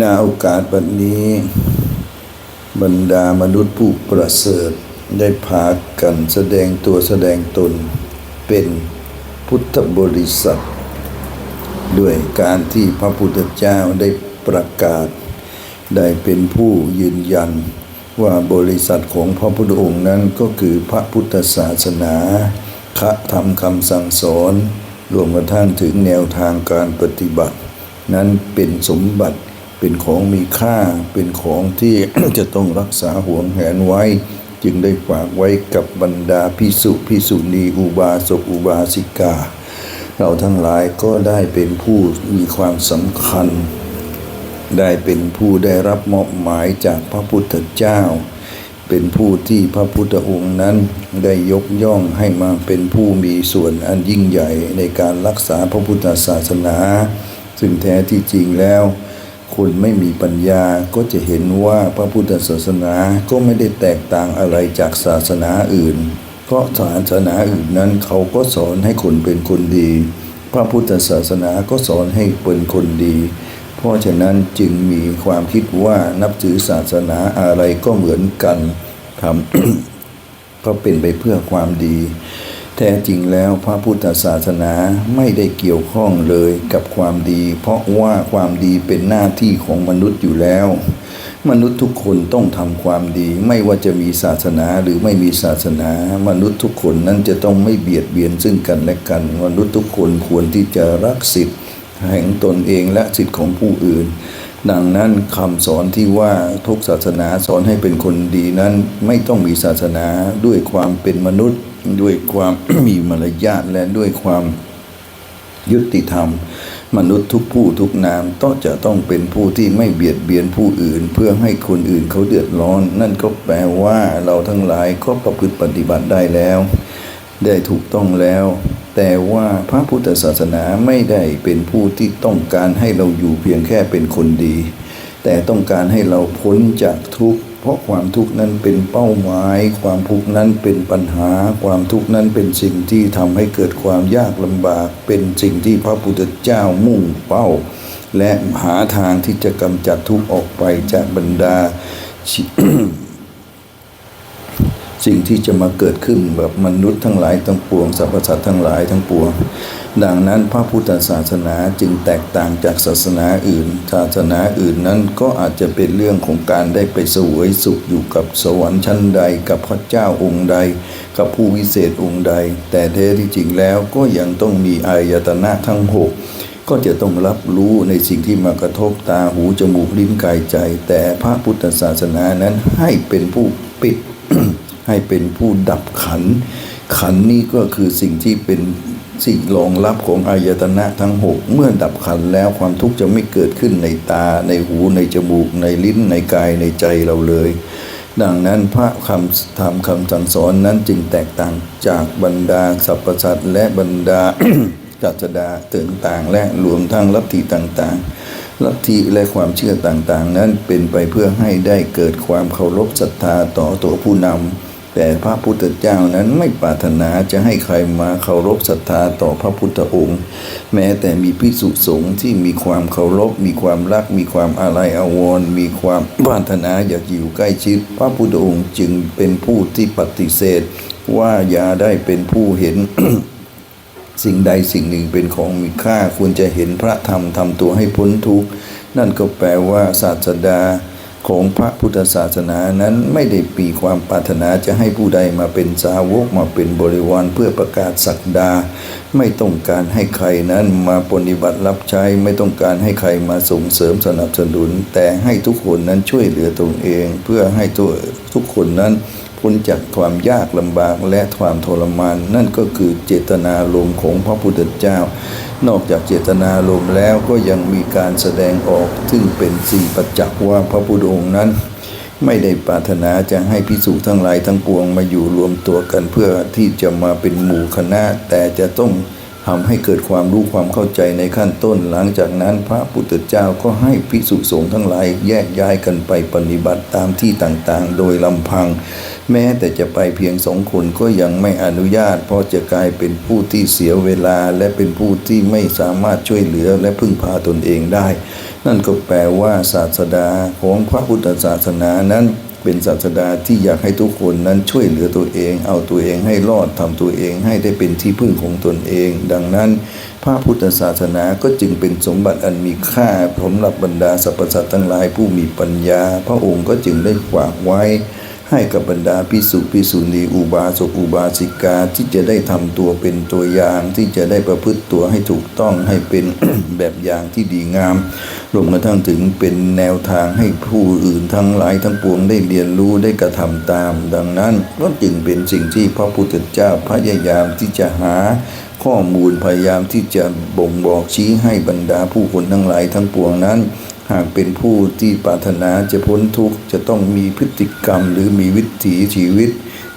นาโอกาสบัดนี้ บรรดามนุษย์ผู้ประเสริฐได้พากันแสดงตัวแสดงตนเป็นพุทธบริษัท ด้วยการที่พระพุทธเจ้าได้ประกาศ ได้เป็นผู้ยืนยันว่าบริษัทของพระพุทธองค์นั้นก็คือพระพุทธศาสนาคะธรรมคำสั่งสอน รวมกระทั่งถึงแนวทางการปฏิบัติ นั้นเป็นสมบัติเป็นของมีค่าเป็นของที่จะต้องรักษาห่วงแหนไว้ จึงได้ฝากไว้กับบรรดาพิสุพิสุณีอุบาสกอุบาสิกา เราทั้งหลายก็ได้เป็นผู้มีความสำคัญ ได้เป็นผู้ได้รับมอบหมายจากพระพุทธเจ้า เป็นผู้ที่พระพุทธองค์นั้นได้ยกย่องให้มาเป็นผู้มีส่วนอันยิ่งใหญ่ในการรักษาพระพุทธศาสนา ซึ่งแท้ที่จริงแล้ว คนไม่มีปัญญาก็จะเห็นว่าพระพุทธศาสนาก็ไม่ได้แตกต่างอะไรจากศาสนาอื่น เพราะศาสนาอื่นนั้นเขาก็สอนให้คนเป็นคนดี พระพุทธศาสนาก็สอนให้เป็นคนดี เพราะฉะนั้นจึงมีความคิดว่านับถือศาสนาอะไรก็เหมือนกันทำก็เป็นไปเพื่อความดี แท้จริงแล้วพระพุทธศาสนาไม่ได้เกี่ยวข้องเลยกับความดี เพราะว่าความดีเป็นหน้าที่ของมนุษย์อยู่แล้ว มนุษย์ทุกคนต้องทำความดี ไม่ว่าจะมีศาสนาหรือไม่มีศาสนา มนุษย์ทุกคนนั้นจะต้องไม่เบียดเบียนซึ่งกันและกัน มนุษย์ทุกคนควรที่จะรักสิทธิ์ แห่งตนเองและสิทธิของผู้อื่น ดังนั้นคำสอนที่ว่าทุกศาสนาสอนให้เป็นคนดีนั้นไม่ต้องมีศาสนาด้วยความเป็นมนุษย์ ด้วยความมีมารยาทและด้วยความยุติธรรม มนุษย์ทุกผู้ทุกนามต้องจะต้องเป็นผู้ที่ไม่เบียดเบียนผู้อื่น เพื่อให้คนอื่นเขาเดือดร้อน นั่นก็แปลว่าเราทั้งหลายก็ประพฤติปฏิบัติได้แล้ว ได้ถูกต้องแล้ว แต่ว่าพระพุทธศาสนาไม่ได้เป็นผู้ที่ต้องการให้เราอยู่เพียงแค่เป็นคนดี แต่ต้องการให้เราพ้นจากทุกข์ เพราะความทุกข์นั้นเป็นเป้าหมาย ความทุกข์นั้นเป็นปัญหา ความทุกข์นั้นเป็นสิ่งที่ทำให้เกิดความยากลำบาก เป็นสิ่งที่พระพุทธเจ้ามุ่งเป้า และหาทางที่จะกำจัดทุกข์ออกไปจากบรรดา สิ่งที่จะมาเกิดขึ้นแบบมนุษย์ทั้งหลายทั้งปวงสรรพสัตว์ทั้งหลายทั้งปวง ดังนั้นพระพุทธศาสนาจึงแตกต่างจากศาสนาอื่น ศาสนาอื่นนั้นก็อาจจะเป็นเรื่องของการได้ไปเสวยสุขอยู่กับสวรรค์ชั้นใด กับพระเจ้าองค์ใด กับผู้วิเศษองค์ใด แต่แท้ที่จริงแล้วก็ยังต้องมีอายตนะทั้งหกก็จะต้องรับรู้ในสิ่งที่มากระทบตาหูจมูกลิ้นกายใจ แต่พระพุทธศาสนานั้นให้เป็นผู้ปิด ให้เป็นผู้ดับขัน ขันนี้ก็คือสิ่งที่เป็นสิ่งรองรับของอายตนะทั้งหกเมื่อดับขันแล้วความทุกข์จะไม่เกิดขึ้นในตาในหูในจมูก ในลิ้นในกายในใจเราเลย ดังนั้นพระคำธรรมคำสั่งสอนนั้นจึงแตกต่างจากบรรดาสรรพสัตว์และบรรดาจัตดาต่างๆ และรวมทั้งลัทธิต่างๆ ลัทธิและความเชื่อต่างๆ นั้นเป็นไปเพื่อให้ได้เกิดความเคารพศรัทธาต่อตัวผู้นำ แต่พระพุทธเจ้านั้นไม่ปรารถนาจะให้ใครมาเคารพศรัทธาต่อพระพุทธองค์ แม้แต่มีพิสุสงฆ์ที่มีความเคารพ มีความรัก มีความอาลัยอาวรณ์มีความปรารถนาอยากอยู่ใกล้ชิด พระพุทธองค์จึงเป็นผู้ที่ปฏิเสธ ว่าอย่าได้เป็นผู้เห็นสิ่งใดสิ่งหนึ่งเป็นของมีค่าควรจะเห็นพระธรรมทำตัวให้พ้นทุกข์นั่นก็แปลว่าศาสดา ของพระพุทธศาสนานั้นไม่ได้ปีความปรารถนาจะให้ผู้ใดมาเป็นสาวกมาเป็นบริวารเพื่อประกาศศักดา ไม่ต้องการให้ใครนั้นมาปฏิบัติรับใช้ ไม่ต้องการให้ใครมาส่งเสริมสนับสนุน แต่ให้ทุกคนนั้นช่วยเหลือตนเอง เพื่อให้ตัวทุกคนนั้นพ้นจากความยากลำบากและความทรมาน นั่นก็คือเจตนาลมของพระพุทธเจ้า นอกจากเจตนาลมแล้วก็ยังมีการแสดงออก ซึ่งเป็นสี่ประจักษ์ว่าพระพุทธองค์นั้น ไม่ได้ปรารถนาจะให้พิสุทั้งหลายทั้งปวงมาอยู่รวมตัวกันเพื่อที่จะมาเป็นหมู่คณะแต่จะต้อง ทำให้เกิดความรู้ความเข้าใจในขั้นต้น หลังจากนั้นพระพุทธเจ้าก็ให้ภิกษุสงฆ์ทั้งหลายแยกย้ายกันไปปฏิบัติตามที่ต่างๆ โดยลำพัง แม้แต่จะไปเพียงสองคนก็ยังไม่อนุญาต เพราะจะกลายเป็นผู้ที่เสียเวลา และเป็นผู้ที่ไม่สามารถช่วยเหลือและพึ่งพาตนเองได้ นั่นก็แปลว่าศาสดาของพระพุทธศาสนานั้น เป็นศาสดาที่อยากให้ทุกคนนั้นช่วยเหลือตัวเอง เอาตัวเองให้รอดทำตัวเองให้ได้เป็นที่พึ่งของตนเอง ดังนั้นพระพุทธศาสนาก็จึงเป็นสมบัติอันมีค่าสำหรับบรรดาสรรพสัตว์ทั้งหลายผู้มีปัญญา พระองค์ก็จึงได้ฝากไว้ ให้กับบรรดาพิสุพิสุณีอุบาสกอุบาสิกาที่จะได้ทำตัวเป็นตัวอย่างที่จะได้ประพฤติตัวให้ถูกต้องให้เป็นแบบอย่างที่ดีงามรวมกระทั่งถึงเป็นแนวทางให้ผู้อื่นทั้งหลายทั้งปวงได้เรียนรู้ได้กระทำตาม ดังนั้นก็จึงเป็นสิ่งที่พระพุทธเจ้าพยายามที่จะหาข้อมูลพยายามที่จะบ่งบอกชี้ให้บรรดาผู้คนทั้งหลายทั้งปวงนั้น หากเป็นผู้ที่ปรารถนาจะพ้นทุกข์จะต้องมีพฤติกรรมหรือมีวิถีชีวิต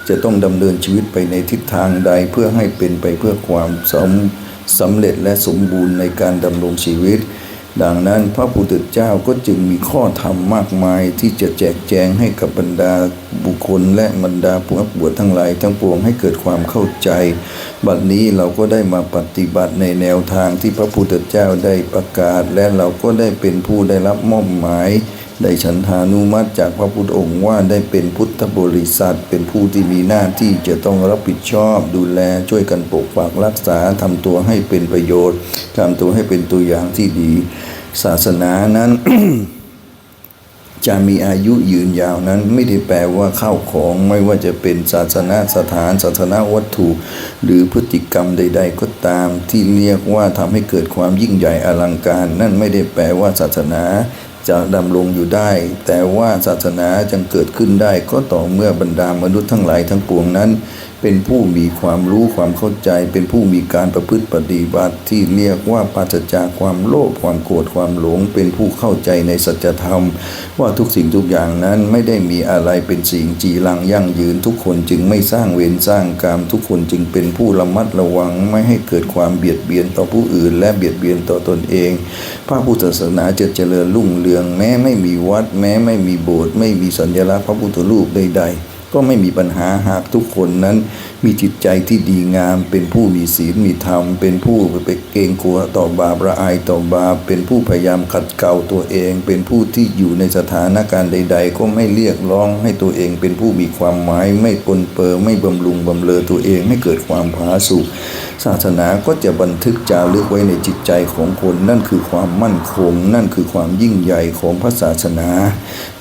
จะต้องดำเนินชีวิตไปในทิศทางใดเพื่อให้เป็นไปเพื่อความสำสำเร็จและสมบูรณ์ในการดำรงชีวิต ดังนั้นพระพุทธเจ้าก็จึงมีข้อธรรมมากมายที่จะแจกแจงให้กับบรรดาบุคคลและบรรดาผู้นักบวชทั้งหลายทั้งปวงให้เกิดความเข้าใจ บัดนี้เราก็ได้มาปฏิบัติในแนวทางที่พระพุทธเจ้าได้ประกาศ และเราก็ได้เป็นผู้ได้รับมอบหมาย ได้ฉันทานุมัติจากพระพุทธองค์ว่าได้เป็นพุทธบริษัท เป็นผู้ที่มีหน้าที่จะต้องรับผิดชอบดูแลช่วยกันปกปักรักษาทำตัวให้เป็นประโยชน์ทำตัวให้เป็นตัวอย่างที่ดี ศาสนานั้นจะมีอายุยืนยาวนั้นไม่ได้แปลว่าเข้าของไม่ว่าจะเป็นศาสนาสถาน ศาสนาวัตถุ หรือพฤติกรรมใด ๆ ก็ตามที่เรียกว่าทำให้เกิดความยิ่งใหญ่อลังการ นั่นไม่ได้แปลว่าศาสนา จะดำรงอยู่ได้ แต่ว่าศาสนาจึงเกิดขึ้นได้ก็ต่อเมื่อบรรดามนุษย์ทั้งหลายทั้งปวงนั้น เป็นผู้มีความรู้ความเข้าใจ เป็นผู้มีการประพฤติปฏิบัติที่เรียกว่าปราศจากความโลภความโกรธความหลง เป็นผู้เข้าใจในสัจธรรม ว่าทุกสิ่งทุกอย่างนั้นไม่ได้มีอะไรเป็นสิ่งจีรังยั่งยืน ทุกคนจึงไม่สร้างเวรสร้างกรรม ทุกคนจึงเป็นผู้ระมัดระวังไม่ให้เกิดความเบียดเบียนต่อผู้อื่น และเบียดเบียนต่อตนเองพระพุทธศาสนาจะเจริญรุ่งเรืองแม้ไม่มีวัด แม้ไม่มีโบสถ์ไม่มีสัญลักษณ์พระพุทธรูปใดๆ ก็ไม่มีปัญหาหากทุกคนนั้น มีจิตใจที่ดีงาม เป็นผู้มีศีลมีธรรม เป็นผู้ไปเกรงกลัวต่อบาประอายต่อบาปเป็นผู้พยายามขัดเกลาตัวเอง เป็นผู้ที่อยู่ในสถานการณ์ใด ๆ ก็ไม่เรียกร้องให้ตัวเอง เป็นผู้มีความหมายไม่ปนเปื้อไม่บำรุงบำเรอตัวเองให้เกิดความผาสุก ศาสนาก็จะบันทึกจารึกไว้ในจิตใจของคน นั่นคือความมั่นคง นั่นคือความยิ่งใหญ่ของพระศาสนา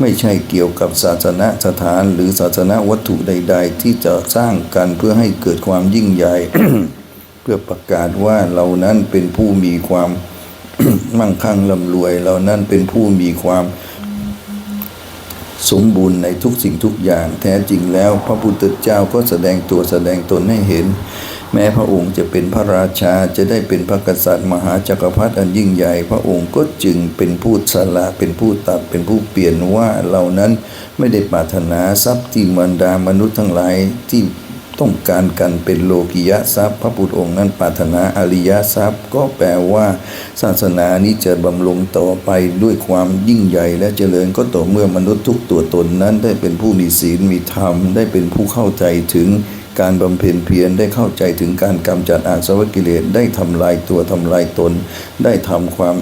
ไม่ใช่เกี่ยวกับศาสนาสถานหรือศาสนาวัตถุใด ๆ ที่จะสร้างกันเพื่อให้เกิดความยิ่งใหญ่ เพื่อประกาศว่าเรานั้นเป็นผู้มีความมั่งคั่งร่ำรวย เรานั้นเป็นผู้มีความสมบูรณ์ในทุกสิ่งทุกอย่างแท้จริงแล้ว พระพุทธเจ้าก็แสดงตัวแสดงตนให้เห็น แม้พระองค์จะเป็นพระราชาจะได้เป็นพระกษัตริย์มหาจักรพรรดิอันยิ่งใหญ่ พระองค์ก็จึงเป็นผู้สละเป็นผู้ตัดเป็นผู้เปลี่ยนว่าเหล่านั้นไม่ได้ปรารถนาทรัพย์ที่มารดามนุษย์ทั้งหลายที่ต้องการกันเป็นโลกิยะทรัพย์ พระพุทธองค์นั้นปรารถนาอริยทรัพย์ ก็แปลว่า ศาสนานี้จะบำรุงต่อไปด้วยความยิ่งใหญ่และเจริญก็ต่อเมื่อมนุษย์ทุกตัวตนนั้นได้เป็นผู้มีศีลมีธรรมได้เป็นผู้เข้าใจถึง การบำเพ็ญเพียรได้เข้าใจถึงการกำจัดอาสวะกิเลสได้ทำลายตัวทำลายตน ได้ทำความ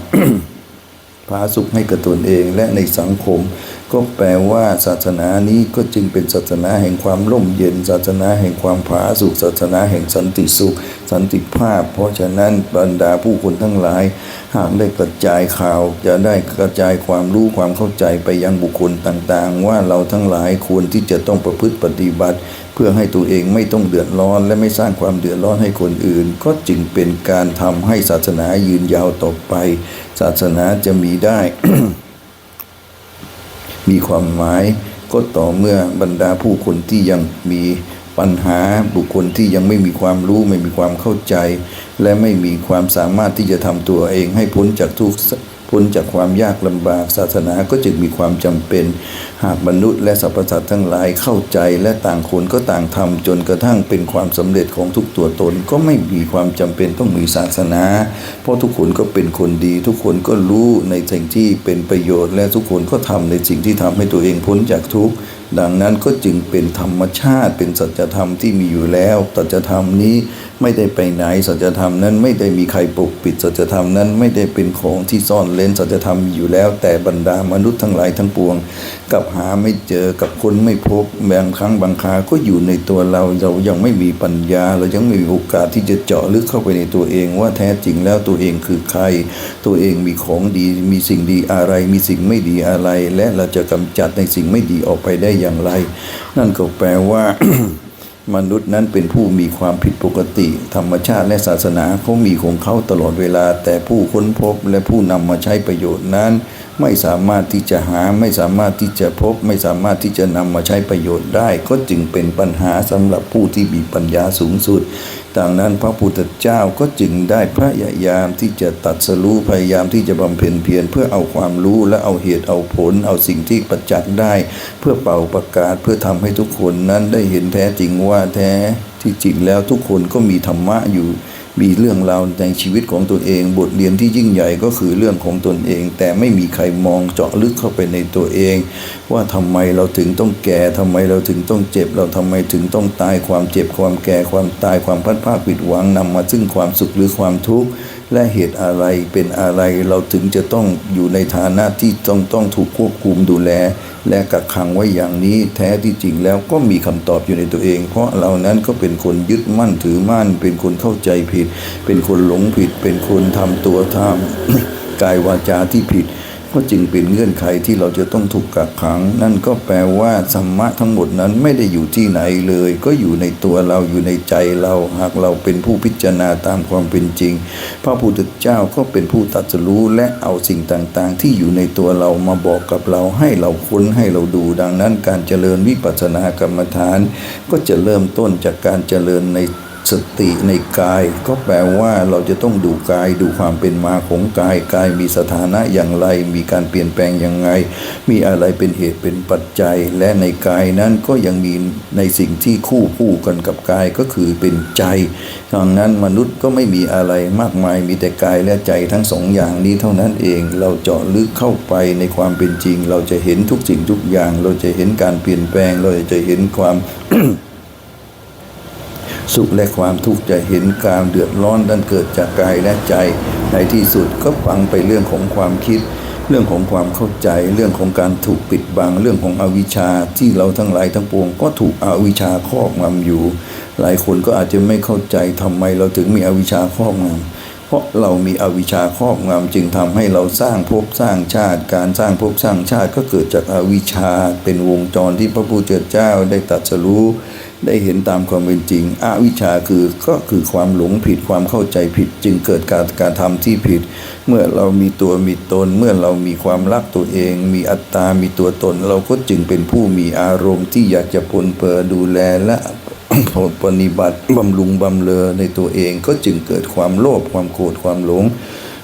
ผาสุขให้กับตนเองและในสังคม ก็แปลว่าศาสนานี้ก็จึงเป็นศาสนาแห่งความร่มเย็น ศาสนาแห่งความผาสุขศาสนาแห่งสันติสุข สันติภาพ เพราะฉะนั้นบรรดาผู้คนทั้งหลาย หากได้กระจายข่าวจะได้กระจายความรู้ความเข้าใจไปยังบุคคลต่างๆ ว่าเราทั้งหลายควรที่จะต้องประพฤติปฏิบัติ เพื่อให้ตัวเองไม่ต้องเดือดร้อน และไม่สร้างความเดือดร้อนให้คนอื่น ก็จึงเป็นการทำให้ศาสนายืนยาวต่อไป ศาสนาจะมีได้ มีความหมาย ก็ต่อเมื่อบรรดาผู้คนที่ยังมีปัญหาบุคคลที่ยังไม่มีความรู้ไม่มีความเข้าใจ และไม่มีความสามารถที่จะทำตัวเองให้พ้นจากทุกข์ พ้นจากความยากลำบากศาสนาก็จึงมีความจำเป็น หากมนุษย์และสรรพสัตว์ทั้งหลายเข้าใจและต่างคนก็ต่างทำจนกระทั่งเป็นความสำเร็จของทุกตัวตน ก็ไม่มีความจำเป็นต้องมีศาสนา เพราะทุกคนก็เป็นคนดี ทุกคนก็รู้ในสิ่งที่เป็นประโยชน์ และทุกคนก็ทำในสิ่งที่ทำให้ตัวเองพ้นจากทุกข์ ดังนั้นก็จึงเป็นธรรมชาติเป็นสัจธรรมที่มีอยู่แล้ว สัจธรรมนี้ไม่ได้ไปไหน สัจธรรมนั้นไม่ได้มีใครปกปิด สัจธรรมนั้นไม่ได้เป็นของที่ซ่อนเร้นสัจธรรมมีอยู่แล้ว แต่บรรดามนุษย์ทั้งหลายทั้งปวง กับหาไม่เจอกับคนไม่พบบางครั้งบางคราก็อยู่ในตัวเราเรายังไม่มีปัญญา เรายังไม่มีโอกาสที่จะเจาะลึกเข้าไปในตัวเองว่าแท้จริงแล้วตัวเองคือใคร ตัวเองมีของดีมีสิ่งดีอะไร มีสิ่งไม่ดีอะไร และเราจะกำจัดในสิ่งไม่ดีออกไปได้อย่างไร นั่นก็แปลว่า มนุษย์นั้นเป็นผู้มีความผิดปกติ ธรรมชาติและศาสนาเขามีของเขาตลอดเวลา แต่ผู้ค้นพบและผู้นำมาใช้ประโยชน์นั้น ไม่สามารถที่จะหาไม่สามารถที่จะพบ ไม่สามารถที่จะนำมาใช้ประโยชน์ได้ ก็จึงเป็นปัญหาสำหรับผู้ที่มีปัญญาสูงสุดดังนั้นพระพุทธเจ้าก็จึงได้พยายามที่จะตัดสรู้พยายามที่จะบำเพ็ญเพียรเพื่อเอาความรู้และเอาเหตุเอาผล เอาสิ่งที่ประจักษ์ได้ เพื่อเป่าประกาศเพื่อทำให้ทุกคนนั้นได้เห็นแท้จริงว่าแท้ที่จริงแล้วทุกคนก็มีธรรมะอยู่ มีเรื่องราวในชีวิตของตัวเอง บทเรียนที่ยิ่งใหญ่ก็คือเรื่องของตนเอง แต่ไม่มีใครมองเจาะลึกเข้าไปในตัวเอง ว่าทำไมเราถึงต้องแก่ทำไมเราถึงต้องเจ็บ เราทำไมถึงต้องตายความเจ็บความแก่ความตายความพัดภาคผิดหวังนำมาซึ่งความสุขหรือความทุกข์ และเหตุอะไรเป็นอะไรเราถึงจะต้องอยู่ในฐานะที่ต้องต้องถูกควบคุมดูแล และกักขังไว้อย่างนี้แท้ที่จริงแล้วก็มีคำตอบอยู่ในตัวเอง เพราะเรานั้นก็เป็นคนยึดมั่นถือมั่น เป็นคนเข้าใจผิด เป็นคนหลงผิด เป็นคนทำตัวทำกายวาจาที่ผิด ก็จึงเป็นเงื่อนไขที่เราจะต้องถูกกักขัง นั่นก็แปลว่าสัมมะทั้งหมดนั้นไม่ได้อยู่ที่ไหนเลย ก็อยู่ในตัวเราอยู่ในใจเรา หากเราเป็นผู้พิจารณาตามความเป็นจริง พระพุทธเจ้าก็เป็นผู้ตัดสู้และเอาสิ่งต่างๆ ที่อยู่ในตัวเรามาบอกกับเราให้เราค้นให้เราดูดังนั้น การเจริญวิปัสสนากรรมฐาน ก็จะเริ่มต้นจากการเจริญใน สติในกาย ก็แปลว่าเราจะต้องดูกายดูความเป็นมาของกายกายมีสถานะอย่างไร มีการเปลี่ยนแปลงอยังไงมีอะไรเป็นเหตุเป็นปัจจัย และในกายนั้นก็ยังมีในสิ่งที่คู่คู่กันกับกายก็คือเป็นใจดังนั้นมนุษย์ก็ไม่มีอะไรมากมายมีแต่กายและใจทั้งสองอย่างนี้เท่านั้นเอง เราเจาะลึกเข้าไปในความเป็นจริง เราจะเห็นทุกสิ่งทุกอย่าง เราจะเห็นการเปลี่ยนแปลงเราจะเห็นความ สุขและความทุกข์จะเห็นการเดือดร้อนนั้นเกิดจากกายและใจ ในที่สุดก็ฟังไปเรื่องของความคิด เรื่องของความเข้าใจ เรื่องของการถูกปิดบัง เรื่องของอวิชชาที่เราทั้งหลายทั้งปวง ก็ถูกอวิชชาครอบงำอยู่ หลายคนก็อาจจะไม่เข้าใจทำไมเราถึงมีอวิชชาครอบงำเพราะเรามีอวิชชาครอบงำจึงทำให้เราสร้างภพสร้างชาติ การสร้างภพสร้างชาติก็เกิดจากอวิชชาเป็นวงจรที่พระพุทธเจ้าได้ตรัสรู้ ได้เห็นตามความเป็นจริงอวิชชาคือก็คือความหลงผิดความเข้าใจผิด จึงเกิดการการทำที่ผิด เมื่อเรามีตัวมีตน เมื่อเรามีความรักตัวเอง มีอัตตา มีตัวตน เราก็จึงเป็นผู้มีอารมณ์ที่อยากจะปนเปื้อดูแลและปฏิบัติบำรุงบำเลอในตัวเองก็จึงเกิดความโลภความโกรธความหลง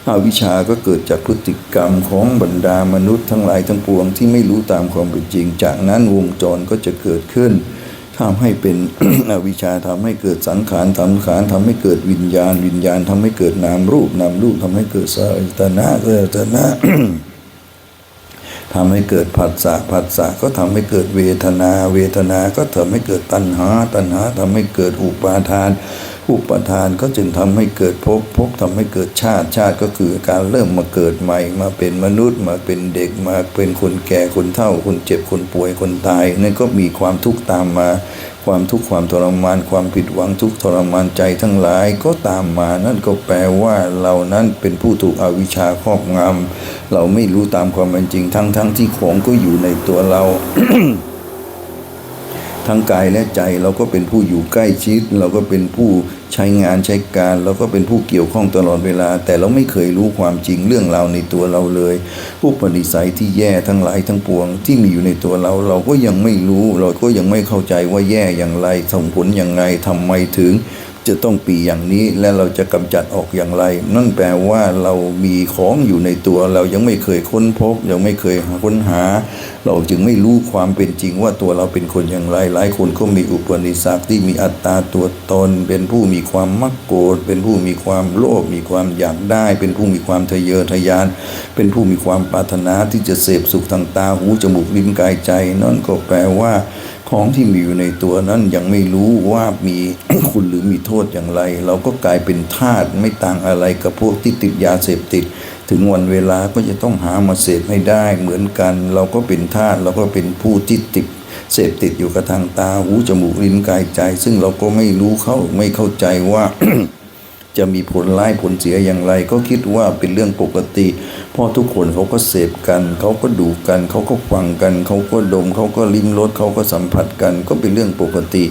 อวิชชาก็เกิดจากพฤติกรรมของบรรดามนุษย์ทั้งหลายทั้งปวงที่ไม่รู้ตามความเป็นจริง จากนั้นวงจรก็จะเกิดขึ้น ทำให้เป็นอวิชาทำให้เกิดสังขารทำขารทำให้เกิดวิญญาณ วิญญาณทำให้เกิดนามรูปนามรูปทำให้เกิดสายตนะเออตนะทำให้เกิดผัสสะผัสสะก็ทำให้เกิดเวทนา เวทนาก็ทำให้เกิดตัณหา ตัณหาทำให้เกิดอุปาทาน อุปทานก็จึงทำให้เกิดภพภพทำให้เกิดชาติชาติก็คือการเริ่มมาเกิดใหม่ มาเป็นมนุษย์มาเป็นเด็กมาเป็นคนแก่คนเฒ่า คนเจ็บคนป่วยคนตายนั่นก็มีความทุกข์ตามมา ความทุกข์ความทรมาน ความผิดหวังทุกทรมานใจทั้งหลายก็ตามมา นั่นก็แปลว่าเรานั้นเป็นผู้ถูกอวิชชาครอบงำเราไม่รู้ตามความเป็นจริงทั้งทั้งที่ของก็อยู่ในตัวเรา ทั้งกายและใจเราก็เป็นผู้อยู่ใกล้ชิด เราก็เป็นผู้ใช้งานใช้การ เราก็เป็นผู้เกี่ยวข้องตลอดเวลา แต่เราไม่เคยรู้ความจริงเรื่องราวในตัวเราเลย ผู้ปฏิสัยที่แย่ทั้งหลายทั้งปวง ที่มีอยู่ในตัวเราเราก็ยังไม่รู้ เราก็ยังไม่เข้าใจว่าแย่อย่างไรส่งผลอย่างไรทำไมถึง จะต้องปีอย่างนี้และเราจะกำจัดออกอย่างไร นั่นแปลว่าเรามีของอยู่ในตัวเรายังไม่เคยค้นพบ ยังไม่เคยค้นหา เราจึงไม่รู้ความเป็นจริงว่าตัวเราเป็นคนอย่างไร หลายคนก็มีอุปนิสัยที่มีอัตตาตัวตน เป็นผู้มีความมักโกรธเป็นผู้มีความโลภมีความอยากได้ เป็นผู้มีความทะเยอทะยาน เป็นผู้มีความปรารถนาที่จะเสพสุขทางตาหูจมูกลิ้นกายใจ นั่นก็แปลว่า ของที่มีอยู่ในตัวนั้นยังไม่รู้ว่ามีคุณหรือมีโทษอย่างไร เราก็กลายเป็นทาสไม่ต่างอะไรกับพวกที่ติดยาเสพติด ถึงวันเวลาก็จะต้องหามาเสพให้ได้ เหมือนกัน เราก็เป็นทาสเราก็เป็นผู้ที่ติดเสพติดอยู่กับทางตาหูจมูกลิ้นกายใจ ซึ่งเราก็ไม่รู้เข้าไม่เข้าใจว่าจะมีผลร้ายผลเสียอย่างไร ก็คิดว่าเป็นเรื่องปกติ พราะทุกคนเขาก็เสพกัน เขาก็ดูกัน เขาก็ฟังกัน เขาก็ดม เขาก็ลิ้มรสเขาก็สัมผัสกัน ก็เป็นเรื่องปกติ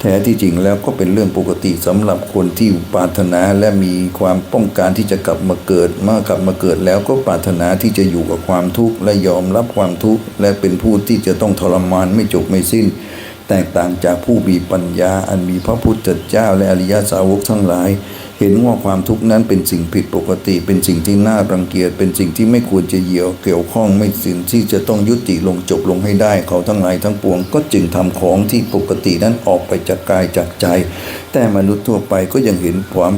แท้ที่จริงแล้วก็เป็นเรื่องปกติสำหรับคนที่ปรารถนาและมีความต้องการที่จะกลับมาเกิดเมื่อกลับมาเกิดแล้วก็ปรารถนาที่จะอยู่กับความทุกข์และยอมรับความทุกข์และเป็นผู้ที่จะต้องทรมานไม่จบไม่สิ้น แตกต่างจากผู้มีปัญญาอันมีพระพุทธเจ้าและอริยสาวกทั้งหลาย เห็นว่าความทุกข์นั้นเป็นสิ่งผิดปกติ เป็นสิ่งที่น่ารังเกียจเป็นสิ่งที่ไม่ควรจะเหี่ยวเกี่ยวข้องไม่สิ่งที่จะต้องยุติลงจบลงให้ได้ เขาทั้งหลายทั้งปวง ก็จึงทำของที่ปกตินั้นออกไปจากกายจากใจ แต่มนุษย์ทั่วไปก็ยังเห็นความ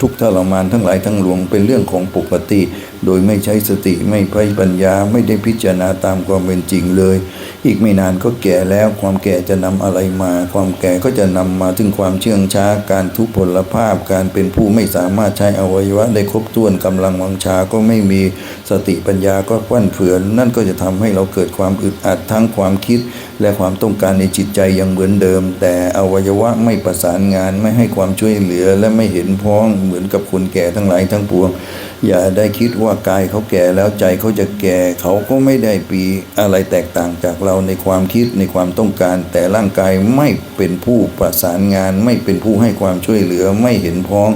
ทุกทรมานทั้งหลายทั้งหลวงเป็นเรื่องของปกติ โดยไม่ใช้สติไม่ใช้ปัญญาไม่ได้พิจารณาตามความเป็นจริงเลย อีกไม่นานก็แก่แล้วความแก่จะนำอะไรมา ความแก่ก็จะนำมาถึงความเชื่องช้า การทุพพลภาพ การเป็นผู้ไม่สามารถใช้อวัยวะได้ครบถ้วนกำลังวังชาก็ไม่มีสติปัญญาก็ฟั่นเฟือน นั่นก็จะทำให้เราเกิดความอึดอัดทั้งความคิด และความต้องการในจิตใจยังเหมือนเดิม แต่อวัยวะไม่ประสานงานไม่ให้ความช่วยเหลือและไม่เห็นพ้องเหมือนกับคนแก่ทั้งหลายทั้งปวง อย่าได้คิดว่ากายเขาแก่แล้วใจเขาจะแก่เขาก็ไม่ได้ปีอะไรแตกต่างจากเราในความคิดในความต้องการ แต่ร่างกายไม่เป็นผู้ประสานงาน ไม่เป็นผู้ให้ความช่วยเหลือไม่เห็นพ้อง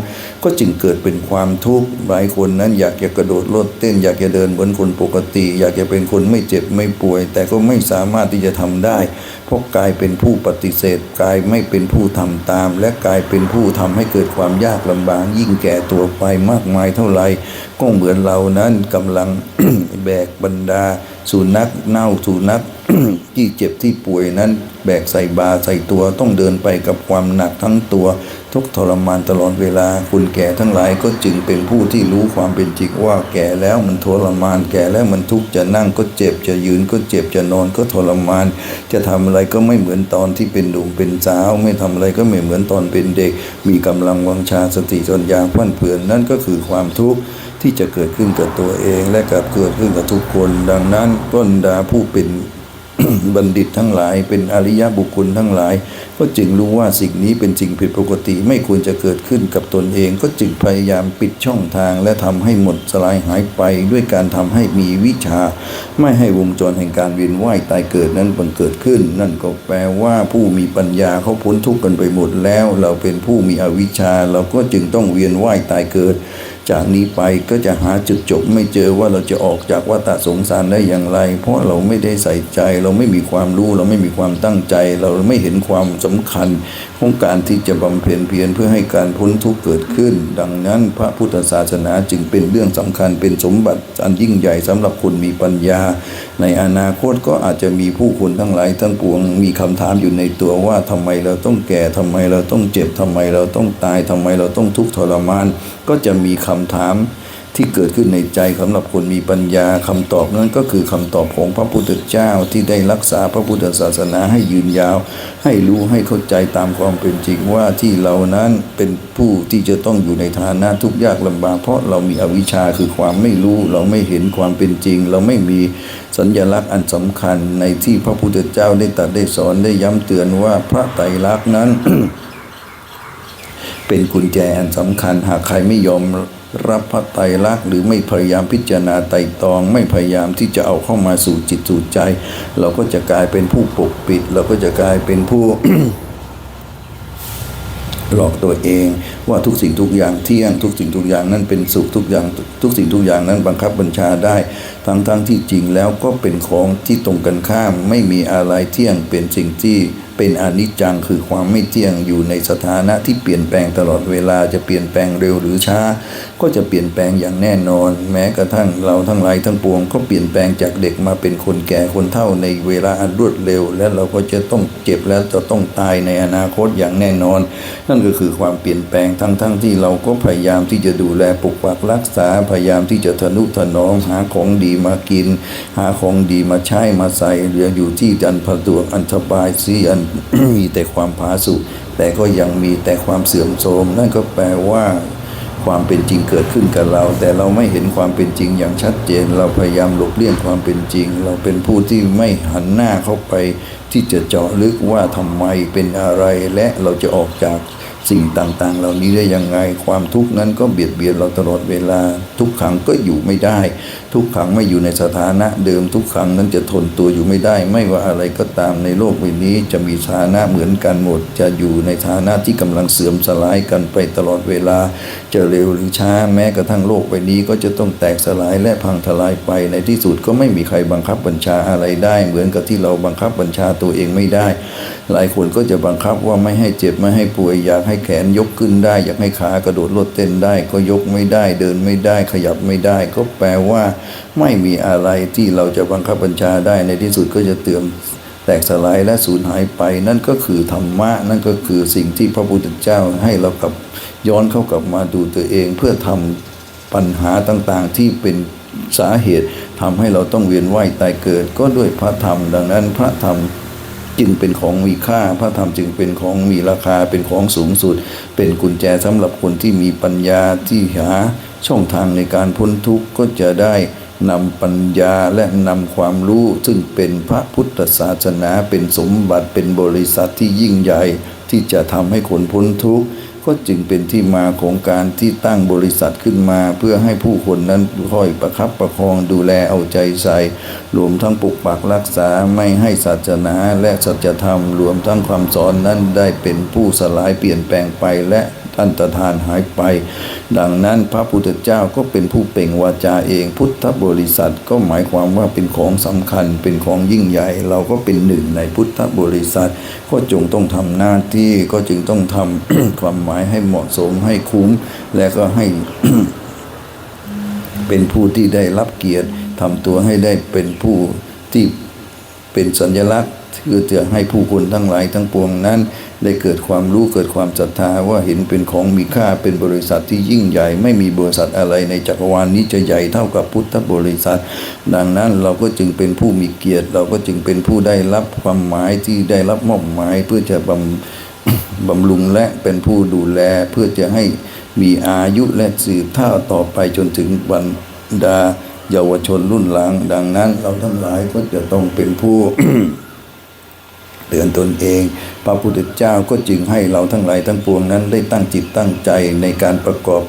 ก็จึงเกิดเป็นความทุกข์หลายคนนั้นอยากจะกระโดดโลดเต้น อยากจะเดินเหมือนคนปกติ อยากจะเป็นคนไม่เจ็บไม่ป่วย แต่ก็ไม่สามารถที่จะทำได้ เพราะกายเป็นผู้ปฏิเสธกายไม่เป็นผู้ทำตาม และกายเป็นผู้ทำให้เกิดความยากลำบากยิ่งแก่ตัวไปมากมายเท่าไหร่ก็เหมือนเรานั้นกำลังแบกบรรดาสุนัขเน่าสุนัขที่เจ็บที่ป่วยนั้น แบกใส่บาใส่ตัวต้องเดินไปกับความหนักทั้งตัว ทุกทรมานตลอดเวลาคุณแก่ทั้งหลายก็จึงเป็นผู้ที่รู้ความเป็นจริงว่าแก่แล้วมันทรมานแก่แล้วมันทุกข์จะนั่งก็เจ็บจะยืนก็เจ็บจะนอนก็ทรมาน จะทำอะไรก็ไม่เหมือนตอนที่เป็นหนุ่มเป็นสาว ไม่ทำอะไรก็ไม่เหมือนตอนเป็นเด็ก มีกำลังวังชาสติจนยางพันเผือนนั่นก็คือความทุกข์ที่จะเกิดขึ้นกับตัวเองและกับเกิดขึ้นกับทุกคน ดังนั้นต้นดาผู้เป็น บัณฑิตทั้งหลาย เป็นอริยบุคคลทั้งหลาย ก็จึงรู้ว่าสิ่งนี้เป็นสิ่งผิดปกติไม่ควรจะเกิดขึ้นกับตนเอง ก็จึงพยายามปิดช่องทางและทำให้หมดสลายหายไป ด้วยการทำให้มีวิชา ไม่ให้วงจรแห่งการเวียนว่ายตายเกิดนั้นบังเกิดขึ้น นั่นก็แปลว่าผู้มีปัญญาเขาพ้นทุกข์กันไปหมดแล้ว เราเป็นผู้มีอวิชชาเราก็จึงต้องเวียนว่ายตายเกิด จากนี้ไปก็จะหาจุดจบไม่เจอว่าเราจะออกจากวัฏสงสารได้อย่างไร เพราะเราไม่ได้ใส่ใจ เราไม่มีความรู้ เราไม่มีความตั้งใจ เราไม่เห็นความสำคัญ ของการที่จะบำเพ็ญเพียรเพื่อให้การพ้นทุกข์เกิดขึ้น ดังนั้นพระพุทธศาสนาจึงเป็นเรื่องสำคัญเป็นสมบัติอันยิ่งใหญ่สำหรับคนมีปัญญา ในอนาคตก็อาจจะมีผู้คนทั้งหลายทั้งปวงมีคำถามอยู่ในตัวว่าทำไมเราต้องแก่ทำไมเราต้องเจ็บทำไมเราต้องตายทำไมเราต้องทุกข์ทรมาน ก็จะมีคำถาม ที่เกิดขึ้นในใจสำหรับคนมีปัญญาคำตอบนั้นก็คือคำตอบของพระพุทธเจ้าที่ได้รักษาพระพุทธศาสนาให้ยืนยาว ให้รู้ให้เข้าใจตามความเป็นจริงว่าที่เรานั้นเป็นผู้ที่จะต้องอยู่ในฐานะทุกข์ยากลำบาก เพราะเรามีอวิชชาคือความไม่รู้ เราไม่เห็นความเป็นจริง เราไม่มีสัญญลักษณ์อันสำคัญในที่พระพุทธเจ้าได้ตรัดได้สอนได้ย้ำเตือนว่าพระไตรลักษณ์นั้น เป็นกุญแจอันสำคัญหากใครไม่ยอม รับพระไตรลักษณ์หรือไม่พยายามพิจารณาไตรตรอง ไม่พยายามที่จะเอาเข้ามาสู่จิตสู่ใจ เราก็จะกลายเป็นผู้ปกปิด เราก็จะกลายเป็นผู้หลอกตัวเองว่าทุกสิ่งทุกอย่างเที่ยงทุกสิ่งทุกอย่างนั้นเป็นสุขทุกอย่างทุกสิ่งทุกอย่างนั้นบังคับบัญชาได้ ทั้งทั้งที่จริงแล้วก็เป็นของที่ตรงกันข้าม ไม่มีอะไรเที่ยงเป็นสิ่งที่เป็นอนิจจังคือความไม่เที่ยงอยู่ในสถานะที่เปลี่ยนแปลงตลอดเวลาจะเปลี่ยนแปลงเร็วหรือช้า ก็จะเปลี่ยนแปลงอย่างแน่นอน แม้กระทั่งเราทั้งหลายทั้งปวง ก็เปลี่ยนแปลงจากเด็กมาเป็นคนแก่คนเฒ่าในเวลาอันรวดเร็ว และเราก็จะต้องเจ็บแล้วจะต้องตายในอนาคตอย่างแน่นอน นั่นก็คือความเปลี่ยนแปลงทั้งๆทที่เราก็พยายามที่จะดูแลปกปักรักษาพยายามที่จะทนุถนอมหาของดีมากิน หาของดีมาใช้มาใส่เหลืออยู่ที่อันผดวกอันสบายซีอันมีแต่ความผาสุกแต่ก็ยังมีแต่ความเสื่อมโทรมนั่นก็แปลว่า ความเป็นจริงเกิดขึ้นกับเรา แต่เราไม่เห็นความเป็นจริงอย่างชัดเจน เราพยายามหลบเลี่ยงความเป็นจริง เราเป็นผู้ที่ไม่หันหน้าเข้าไป ที่จะเจาะลึกว่าทำไมเป็นอะไรและเราจะออกจาก สิ่งต่างๆ เหล่านี้ได้ยังไง ความทุกข์นั้นก็เบียดเบียนเราตลอดเวลา ทุกขังก็อยู่ไม่ได้ ทุกขังไม่อยู่ในสถานะเดิมทุกขังนั้นจะทนตัวอยู่ไม่ได้ ไม่ว่าอะไรก็ตามในโลกใบนี้จะมีฐานะเหมือนกันหมด จะอยู่ในฐานะที่กำลังเสื่อมสลายกันไปตลอดเวลา จะเร็วหรือช้าแม้กระทั่งโลกใบนี้ก็จะต้องแตกสลายและพังทลายไปในที่สุดก็ไม่มีใครบังคับบัญชาอะไรได้ เหมือนกับที่เราบังคับบัญชาตัวเองไม่ได้หลายคนก็จะบังคับว่าไม่ให้เจ็บไม่ให้ป่วยอยากให้แขนยกขึ้นได้ อยากให้ขากระโดดโลดเต้นได้ ก็ยกไม่ได้ เดินไม่ได้ขยับไม่ได้ ก็แปลว่า ไม่มีอะไรที่เราจะบังคับบัญชาได้ในที่สุดก็จะเตือมแตกสลายและสูญหายไป นั่นก็คือธรรมะ นั่นก็คือสิ่งที่พระพุทธเจ้าให้เรากลับย้อนเข้ากลับมาดูตัวเอง เพื่อทำปัญหาต่างๆที่เป็นสาเหตุทำให้เราต้องเวียนว่ายตายเกิด ก็ด้วยพระธรรม ดังนั้นพระธรรม จึงเป็นของมีค่า พระธรรมจึงเป็นของมีราคาเป็นของสูงสุด เป็นกุญแจสำหรับคนที่มีปัญญาที่หาช่องทางในการพ้นทุกข์ก็จะได้นำปัญญาและนำความรู้ซึ่งเป็นพระพุทธศาสนาเป็นสมบัติเป็นบริษัทที่ยิ่งใหญ่ที่จะทำให้คนพ้นทุกข์ ก็จึงเป็นที่มาของการที่ตั้งบริษัทขึ้นมา เพื่อให้ผู้คนนั้นค่อยประคับประคองดูแลเอาใจใส่รวมทั้งปกปักรักษาไม่ให้ศาสนาและสัจธรรม รวมทั้งความสอนนั้นได้เป็นผู้สลายเปลี่ยนแปลงไปและ อันตรธานหายไป ดังนั้นพระพุทธเจ้าก็เป็นผู้เป่งวาจาเอง พุทธบริษัทก็หมายความว่าเป็นของสำคัญเป็นของยิ่งใหญ่ เราก็เป็นหนึ่งในพุทธบริษัท ก็จงต้องทำหน้าที่ก็จึงต้องทำความหมายให้เหมาะสมให้คุ้ม และก็ให้เป็นผู้ที่ได้รับเกียรติทำตัวให้ได้เป็นผู้ที่เป็นสัญลักษณ์คือจะให้ผู้คนทั้งหลายทั้งปวงนั้น ได้เกิดความรู้เกิดความศรัทธาว่าเห็นเป็นของมีค่าเป็นบริษัทที่ยิ่งใหญ่ ไม่มีบริษัทอะไรในจักรวาลนี้จะใหญ่เท่ากับพุทธบริษัท ดังนั้นเราก็จึงเป็นผู้มีเกียรติ เราก็จึงเป็นผู้ได้รับความหมายที่ได้รับมอบหมายเพื่อจะบำบำรุงและเป็นผู้ดูแลเพื่อจะให้มีอายุและสืบท่าต่อไปจนถึงบรรดาเยาวชนรุ่นหลัง ดังนั้นเราทั้งหลายก็จะต้องเป็นผู้ ตือนตนเอง พระพุทธเจ้าก็จึงให้เราทั้งหลายทั้งปวงนั้นได้ตั้งจิตตั้งใจในการประกอบ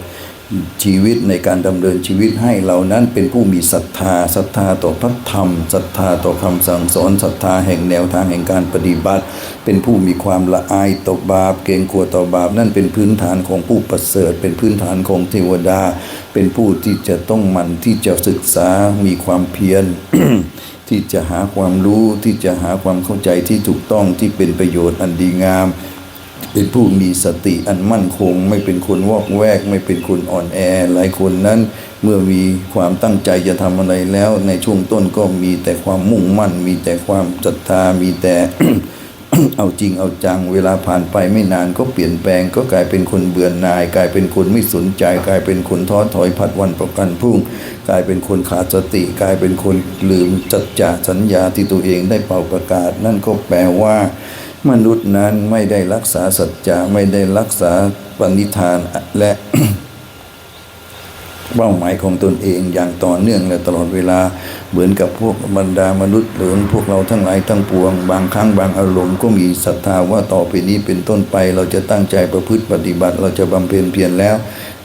ชีวิตในการดำเนินชีวิตให้เรานั้นเป็นผู้มีศรัทธาศรัทธาต่อพระธรรมศรัทธาต่อคำสั่งสอนศรัทธาแห่งแนวทางแห่งการปฏิบัติ เป็นผู้มีความละอายต่อบาป เกรงกลัวต่อบาป นั่นเป็นพื้นฐานของผู้ประเสริฐ เป็นพื้นฐานของเทวดา เป็นผู้ที่จะต้องมันที่จะศึกษามีความเพียร ที่จะหาความรู้ที่จะหาความเข้าใจที่ถูกต้องที่เป็นประโยชน์อันดีงาม เป็นผู้มีสติอันมั่นคง ไม่เป็นคนวอกแวก ไม่เป็นคนอ่อนแอ หลายคนนั้น เมื่อมีความตั้งใจจะทำอะไรแล้ว ในช่วงต้นก็มีแต่ความมุ่งมั่น มีแต่ความศรัทธามีแต่ เอาจริงเอาจังเวลาผ่านไปไม่นานก็เปลี่ยนแปลงก็กลายเป็นคนเบื่อหน่าย กลายเป็นคนไม่สนใจ กลายเป็นคนท้อถอยผัดวันประกันพรุ่ง กลายเป็นคนขาดสติ กลายเป็นคนลืมจัดจ่าสัญญาที่ตัวเองได้เป่าประกาศ นั่นก็แปลว่ามนุษย์นั้นไม่ได้รักษาสัจจะไม่ได้รักษาปณิธานและ เป้าหมายของตนเองอย่างต่อเนื่องและตลอดเวลาเหมือนกับพวกบรรดามนุษย์หรือพวกเราทั้งหลายทั้งปวง บางครั้งบางอารมณ์ก็มีศรัทธาว่าต่อไปนี้เป็นต้นไป เราจะตั้งใจประพฤติปฏิบัติ เราจะบำเพ็ญเพียรแล้ว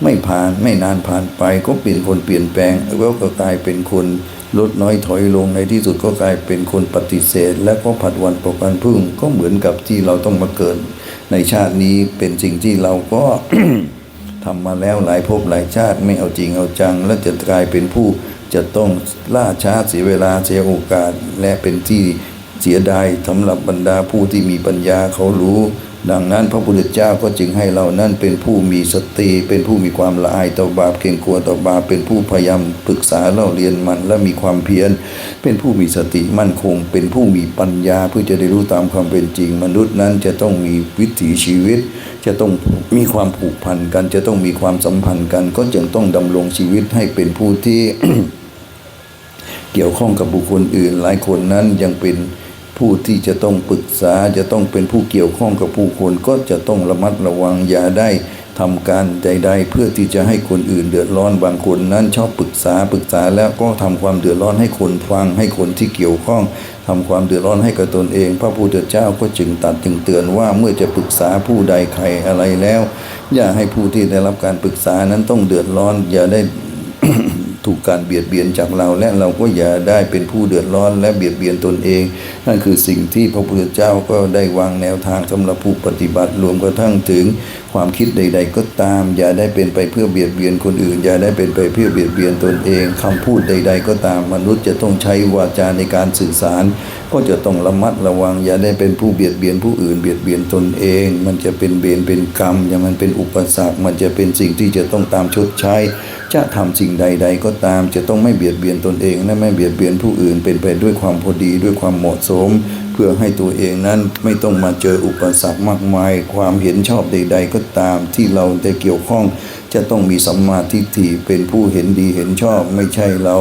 ไม่ผ่านไม่นานผ่านไป ก็เปลี่ยนคนเปลี่ยนแปลงแล้วก็กลายเป็นคนลดน้อยถอยลงในที่สุดก็กลายเป็นคนปฏิเสธ และก็ผัดวันประกันพรุ่งก็เหมือนกับที่เราต้องมาเกิดในชาตินี้เป็นสิ่งที่เราก็ ทำมาแล้วหลายภพหลายชาติไม่เอาจริงเอาจัง และจะกลายเป็นผู้จะต้องล่าช้าเสียเวลาเสียโอกาส และเป็นที่เสียดายสำหรับบรรดาผู้ที่มีปัญญาเขารู้ ดังนั้นพระพุทธเจ้าก็จึงให้เรานั่นเป็นผู้มีสติ เป็นผู้มีความละอายต่อบาปเกรงกลัวต่อบาปเป็นผู้พยายามปรึกษาเล่าเรียนมันและมีความเพียร เป็นผู้มีสติมั่นคง เป็นผู้มีปัญญาเพื่อจะได้รู้ตามความเป็นจริง มนุษย์นั้นจะต้องมีวิถีชีวิต จะต้องมีความผูกพันกัน จะต้องมีความสัมพันธ์กัน ก็จึงต้องดำรงชีวิตให้เป็นผู้ที่เกี่ยวข้องกับบุคคลอื่นหลายคนนั้นยังเป็น ผู้ที่จะต้องปรึกษาจะต้องเป็นผู้เกี่ยวข้องกับผู้คนก็จะต้องระมัดระวังอย่าได้ทำการใดๆเพื่อที่จะให้คนอื่นเดือดร้อนบางคนนั้นชอบปรึกษาปรึกษาแล้วก็ทำความเดือดร้อนให้คนฟังให้คนที่เกี่ยวข้องทำความเดือดร้อนให้กับตนเอง พระพุทธเจ้าก็จึงตัดจึงเตือนว่าเมื่อจะปรึกษาผู้ใดใครอะไรแล้ว อย่าให้ผู้ที่ได้รับการปรึกษานั้นต้องเดือดร้อน อย่าได้ ถูกการเบียดเบียนจากเรา และเราก็อย่าได้เป็นผู้เดือดร้อนและเบียดเบียนตนเอง นั่นคือสิ่งที่พระพุทธเจ้าก็ได้วางแนวทางสำหรับผู้ปฏิบัติรวมกระทั่งถึงความคิดใด ๆ ก็ตาม อย่าได้เป็นไปเพื่อเบียดเบียนคนอื่น อย่าได้เป็นไปเพื่อเบียดเบียนตนเองคำพูดใด ๆ ก็ตาม มนุษย์จะต้องใช้วาจาในการสื่อสาร ก็จะต้องระมัดระวัง อย่าได้เป็นผู้เบียดเบียนผู้อื่นเบียดเบียนตนเอง มันจะเป็นเบนเป็นกรรมอย่างมันเป็นอุปสรรค มันจะเป็นสิ่งที่จะต้องตามชดใช้ จะทำสิ่งใด ๆ ก็ตาม จะต้องไม่เบียดเบียนตนเองและไม่เบียดเบียนผู้อื่นเป็นไปด้วยความพอดีด้วยความเหมาะสม เพื่อให้ตัวเองนั้นไม่ต้องมาเจออุปสรรคมากมาย ความเห็นชอบใด ๆ ก็ตามที่เราได้เกี่ยวข้อง จะต้องมีสัมมาทิฏฐิเป็นผู้เห็นดีเห็นชอบไม่ใช่เรา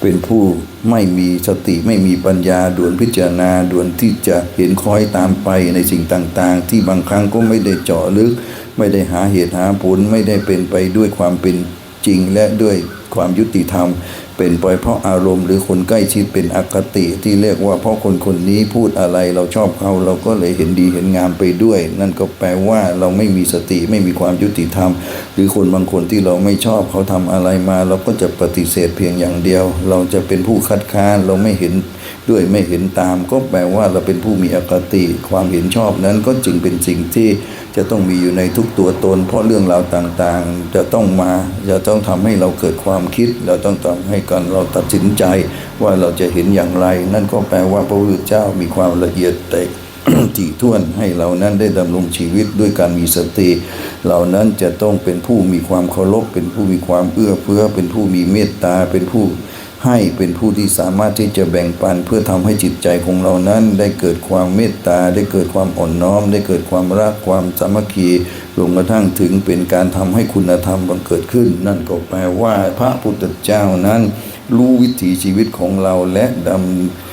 เป็นผู้ไม่มีสติไม่มีปัญญาด่วนพิจารณาด่วนที่จะเห็นคอยตามไปในสิ่งต่างๆ ที่บางครั้งก็ไม่ได้เจาะลึก ไม่ได้หาเหตุหาผลไม่ได้เป็นไปด้วยความเป็นจริงและด้วยความยุติธรรม เป็นไปเพราะอารมณ์หรือคนใกล้ชิดเป็นอคติที่เรียกว่าเพราะคนคนนี้พูดอะไรเราชอบเขาเราก็เลยเห็นดีเห็นงามไปด้วย นั่นก็แปลว่าเราไม่มีสติไม่มีความยุติธรรม หรือคนบางคนที่เราไม่ชอบเขาทำอะไรมา เราก็จะปฏิเสธเพียงอย่างเดียว เราจะเป็นผู้คัดค้านเราไม่เห็น ด้วยไม่เห็นตาม ก็แปลว่าเราเป็นผู้มีอคติ ความเห็นชอบนั้นก็จึงเป็นสิ่งที่จะต้องมีอยู่ในทุกตัวตน เพราะเรื่องราวต่างๆ จะต้องมาจะต้องทำให้เราเกิดความคิด เราต้องทำให้กันเราตัดสินใจว่าเราจะเห็นอย่างไร นั่นก็แปลว่าพระพุทธเจ้ามีความละเอียดแต่ถี่ถ้วนให้เรานั้นได้ดำรงชีวิตด้วยการมีสติ เหล่านั้นจะต้องเป็นผู้มีความเคารพ เป็นผู้มีความเอื้อเฟื้อ เป็นผู้มีเมตตา เป็นผู้ ให้เป็นผู้ที่สามารถที่จะแบ่งปันเพื่อทำให้จิตใจของเรานั้น ได้เกิดความเมตตา ได้เกิดความอ่อนน้อม ได้เกิดความรักความสามัคคีรวมกระทั่งถึงเป็นการทำให้คุณธรรมบังเกิดขึ้น นั่นก็แปลว่าพระพุทธเจ้านั้น รู้วิถีชีวิตของเราและดำ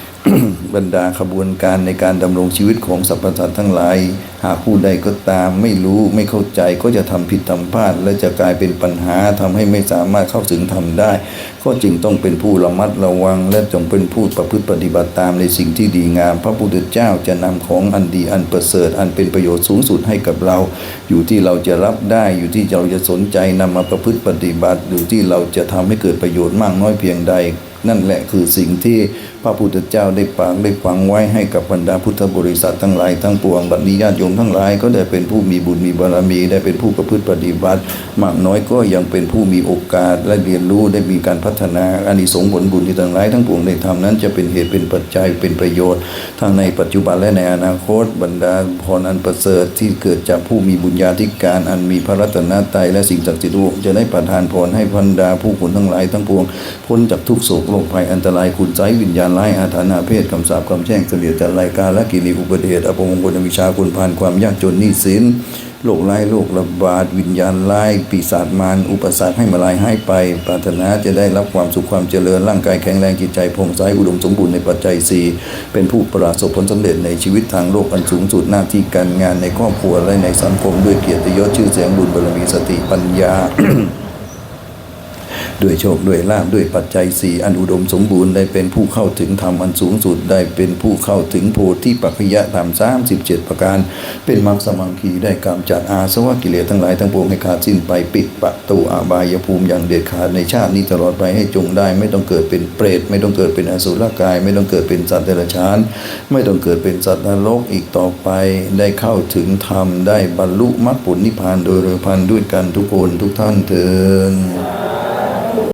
บรรดาขบวนการในการดำรงชีวิตของสรรพสัตว์ทั้งหลาย หากผู้ใดก็ตามไม่รู้ไม่เข้าใจก็จะทำผิดทำพลาด และจะกลายเป็นปัญหาทำให้ไม่สามารถเข้าถึงธรรมได้ ก็จึงต้องเป็นผู้ระมัดระวัง และจงเป็นผู้ประพฤติปฏิบัติตามในสิ่งที่ดีงาม พระพุทธเจ้าจะนำของอันดีอันประเสริฐ อันเป็นประโยชน์สูงสุดให้กับเรา อยู่ที่เราจะรับได้อยู่ที่เราจะสนใจนำมาประพฤติปฏิบัติอยู่ที่เราจะทำให้เกิดประโยชน์มากน้อยเพียงใด นั่นแหละคือสิ่งที่ ระพุทธเจ้าได้ปางได้ฝังไว้ให้กับบรรดาพุทธบริษัททั้งหลายทั้งปวงบัดนี้ญาติโยมทั้งหลายก็ได้เป็นผู้มีบุญมีบารมี ได้เป็นผู้ประพฤติปฏิบัติ มากน้อยก็ยังเป็นผู้มีโอกาสและเรียนรู้ได้มีการพัฒนาอานิสงส์ผลบุญที่ทั้งหลายทั้งปวงได้ทำนั้นจะเป็นเหตุเป็นปัจจัยเป็นประโยชน์ ทั้งในปัจจุบันและในอนาคตบรรดาพรอันประเสริฐที่เกิดจากผู้มีบุญญาธิการอันมีพระรัตนตรัยและสิ่งศักดิ์สิทธิ์จะได้ประทานพรให้บรรดาผู้คนทั้งหลายทั้งปวงพ้นจากทุกโศกโรคภัยอันตรายคุณไสยวิญญาณร้ายอาถรรพ์อาเพศคำสาปคำแช่งเสลียดจัดรายการและกิริอุปเดชอภมงคลวิชาคุณพานความยากจนหนี้สินโรคร้ายโรคระบาดวิญญาณร้ายปีศาจมารอุปสรรคให้มาลายให้ไป ปรารถนาจะได้รับความสุขความเจริญร่างกายแข็งแรงจิตใจผ่องใสอุดมสมบูรณ์ในปัจจัยสี่เป็นผู้ประสบผลสำเร็จในชีวิตทางโลกอันสูงสุดหน้าที่การงานในครอบครัวและในสังคมด้วยเกียรติยศชื่อเสียงบุญบารมีสติปัญญา ด้วยโชคด้วยลาภด้วยปัจจัยสี่อันอุดมสมบูรณ์ได้เป็นผู้เข้าถึงธรรมอันสูงสุดได้เป็นผู้เข้าถึงโพธิปัจจยธรรมสามสิบเจ็ดประการ เป็นมรรคสมังคีได้กำจัดอาสวะกิเลสทั้งหลายทั้งปวงให้ขาดสิ้นไปปิดประตูอาบายภูมิอย่างเด็ดขาดในชาตินี้ตลอดไปให้จงได้ ไม่ต้องเกิดเป็นเปรตไม่ต้องเกิดเป็นอสุรกาย ไม่ต้องเกิดเป็นสัตว์เดรัจฉาน ไม่ต้องเกิดเป็นสัตว์นรกอีกต่อไปได้เข้าถึงธรรมได้บรรลุมรรคผลนิพพานโดยเร็วพันด้วยกันทุกคนทุกท่านเถิด